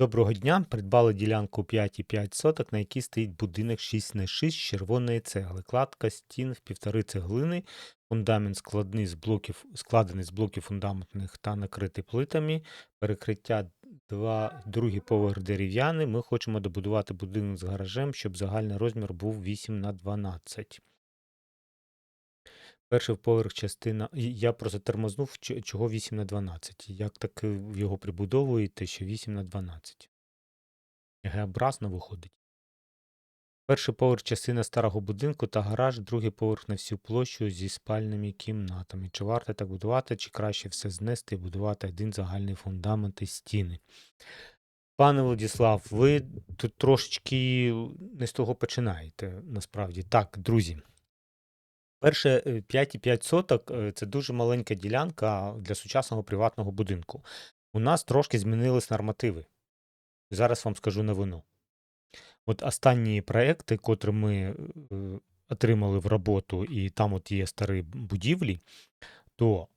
Доброго дня. Придбали ділянку 5,5 соток, на якій стоїть будинок 6 на 6 з червоної цегли. Кладка стін в півтори цеглини. Фундамент складний з блоків, складений з блоків фундаментних та накритий плитами. Перекриття два, другий поверх дерев'яний. Ми хочемо добудувати будинок з гаражем, щоб загальний розмір був 8 на 12. Перший поверх частина. Я просто тормознув, чого 8 на 12. Як так е, його прибудовуєте, що 8 на 12? Г-образно виходить. Перший поверх частина старого будинку та гараж, другий поверх на всю площу зі спальними кімнатами. Чи варто так будувати, чи краще все знести і будувати один загальний фундамент і стіни? Пане Владислав, ви тут трошечки не з того починаєте, насправді. Так, друзі. Перше е, 5,5 соток е, це дуже маленька ділянка для сучасного приватного будинку. У нас трошки змінились нормативи. Зараз вам скажу новину. От останні проекти, котрі ми е, отримали в роботу, і там от є старі будівлі, то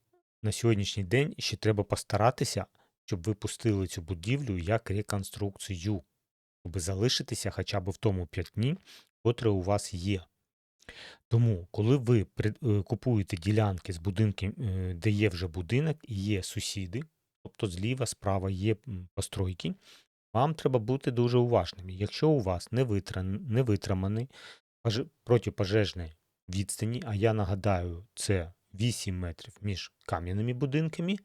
на сьогоднішній день ще треба постаратися, щоб ви пустили цю будівлю як реконструкцію, щоб залишитися хоча б в тому п'ятні, котре у вас є. Тому, коли ви е, купуєте ділянки з будинків, е, де є вже будинок і є сусіди, тобто зліва, справа є постройки, вам треба бути дуже уважними. Якщо у вас не, не витриманий поже- протипожежної відстані, а я нагадаю, це 8 метрів між кам'яними будинками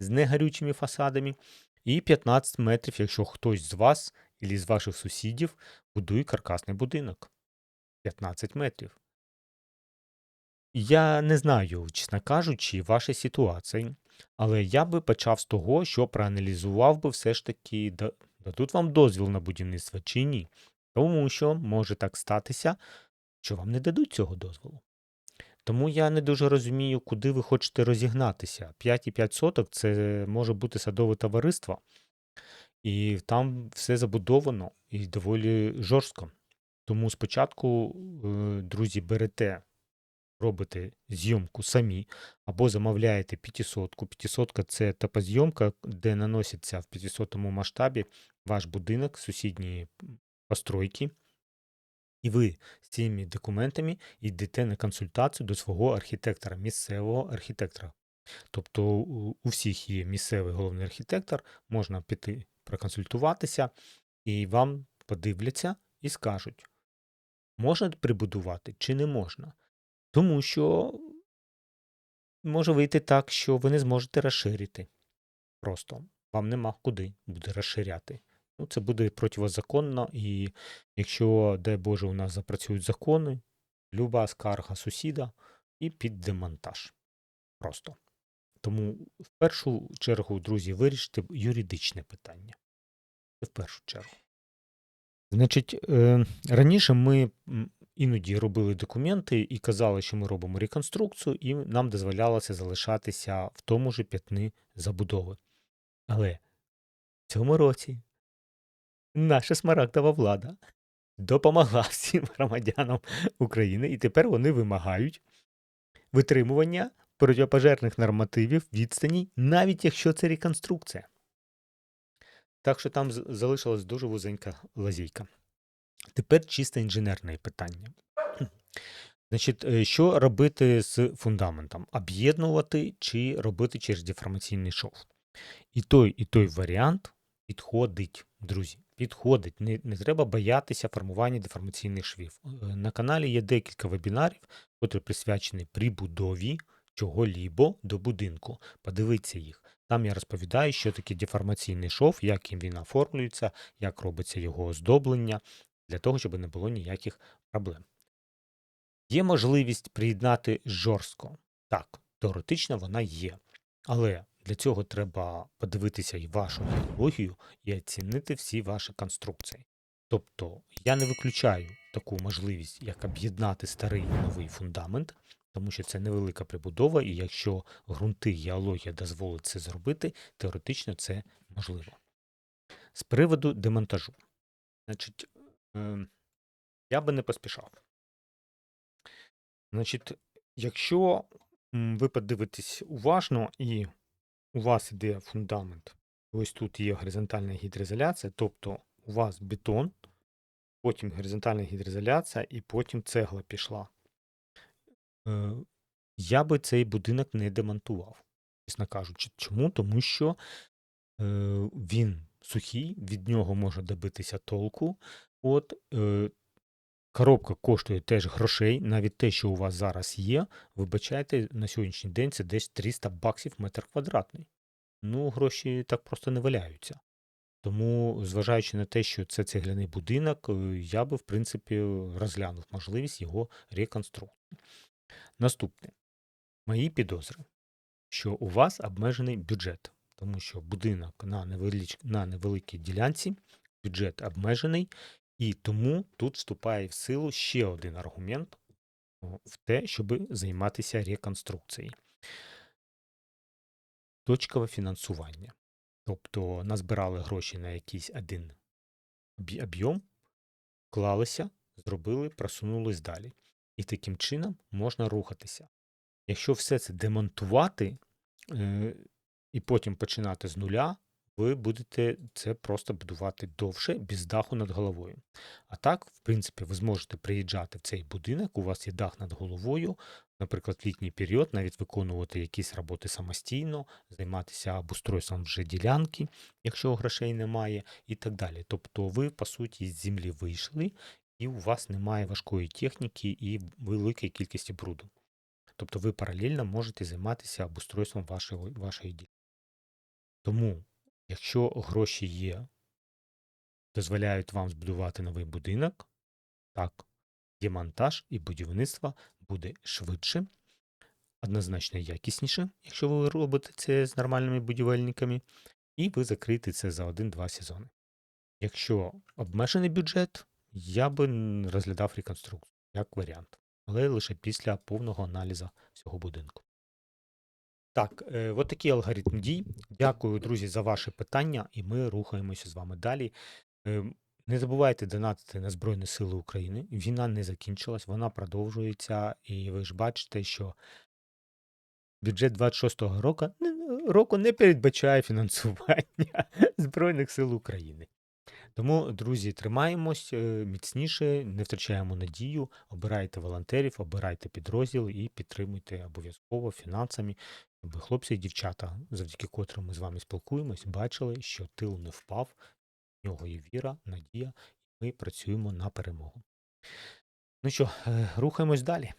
з негарючими фасадами, і 15 метрів, якщо хтось з вас або з ваших сусідів будує каркасний будинок. 15 метрів. Я не знаю, чесно кажучи, вашої ситуації, але я би почав з того, що проаналізував би все ж таки, да- дадуть вам дозвіл на будівництво чи ні. Тому що може так статися, що вам не дадуть цього дозволу. Тому я не дуже розумію, куди ви хочете розігнатися. 5,5 соток це може бути садове товариство, і там все забудовано і доволі жорстко. Тому спочатку, е, друзі, берете робите зйомку самі або замовляєте 500. 500 це топозйомка, де наноситься в 500 масштабі ваш будинок, сусідні постройки, і ви з цими документами йдете на консультацію до свого архітектора, місцевого архітектора. Тобто у всіх є місцевий головний архітектор, можна піти проконсультуватися, і вам подивляться і скажуть, можна прибудувати чи не можна. Тому що може вийти так, що ви не зможете розширити. Просто вам нема куди буде розширяти. Ну, це буде противозаконно, і якщо, дай Боже, у нас запрацюють закони, люба скарга сусіда і під демонтаж. Просто. Тому в першу чергу, друзі, вирішити юридичне питання. Це в першу чергу. Значить, е, раніше ми іноді робили документи і казали, що ми робимо реконструкцію, і нам дозволялося залишатися в тому ж п'ятни забудови. Але в цьому році наша смарагдова влада допомогла всім громадянам України, і тепер вони вимагають витримування протипожежних нормативів відстані, навіть якщо це реконструкція. Так що там залишилась дуже вузенька лазійка. Тепер чисто інженерне питання. Значить, е, що робити з фундаментом? Об'єднувати чи робити через деформаційний шов? І той, і той варіант підходить, друзі. Підходить. Не, не треба боятися формування деформаційних швів. Е, На каналі є декілька вебінарів, які присвячені прибудові чого-лібо до будинку. Подивіться їх. Там я розповідаю, що таке деформаційний шов, як він оформлюється, як робиться його оздоблення, для того, щоб не було ніяких проблем. Є можливість приєднати жорстко. Так, теоретично вона є. Але для цього треба подивитися і вашу методологію і оцінити всі ваші конструкції. Тобто я не виключаю таку можливість, як об'єднати старий і новий фундамент, тому що це невелика прибудова, і якщо ґрунти геологія дозволить це зробити, теоретично це можливо. З приводу демонтажу. Значить, я би не поспішав. Значить, якщо ви подивитесь уважно і у вас іде фундамент Ось тут є горизонтальна гідроізоляція, тобто у вас бетон, потім горизонтальна гідроізоляція і потім цегла пішла. Е, Я би цей будинок не демонтував, чесно кажучи. Чому? Тому що е, він сухий, від нього можна добитися толку. От, е, коробка коштує теж грошей, навіть те, що у вас зараз є, вибачайте, на сьогоднішній день це десь 300 баксів метр квадратний. Ну, гроші так просто не валяються. Тому, зважаючи на те, що це цегляний будинок, е, я би, в принципі, розглянув можливість його реконструкції. Наступне. Мої підозри, що у вас обмежений бюджет, тому що будинок на, невелич... на невеликій ділянці, бюджет обмежений, і тому тут вступає в силу ще один аргумент в те, щоб займатися реконструкцією. Точкове фінансування. Тобто назбирали гроші на якийсь один об'є- об'єм, вклалися, зробили, просунулись далі. І таким чином можна рухатися. Якщо все це демонтувати е, і потім починати з нуля, ви будете це просто будувати довше, без даху над головою. А так, в принципі, ви зможете приїжджати в цей будинок, у вас є дах над головою, наприклад, в літній період, навіть виконувати якісь роботи самостійно, займатися обустройством вже ділянки, якщо грошей немає, і так далі. Тобто ви, по суті, з землі вийшли, і у вас немає важкої техніки і великої кількості бруду. Тобто ви паралельно можете займатися обустройством вашої, вашої ділянки. Тому, якщо гроші є, дозволяють вам збудувати новий будинок, так, демонтаж і будівництво буде швидше, однозначно якісніше, якщо ви робите це з нормальними будівельниками, і ви закриєте це за 1-2 сезони. Якщо обмежений бюджет, я би розглядав реконструкцію як варіант, але лише після повного аналізу всього будинку. Так, е, от такий алгоритм дій. Дякую, друзі, за ваші питання, і ми рухаємося з вами далі. Е, Не забувайте донатити на Збройні Сили України. Війна не закінчилась, вона продовжується, і ви ж бачите, що бюджет 26-го року, року не передбачає фінансування Збройних сил України. Тому, друзі, тримаємось е, міцніше, не втрачаємо надію, обирайте волонтерів, обирайте підрозділ і підтримуйте обов'язково фінансами, щоб хлопці і дівчата, завдяки котрим ми з вами спілкуємось, бачили, що тил не впав, в нього є віра, надія, і ми працюємо на перемогу. Ну що, е, рухаємось далі.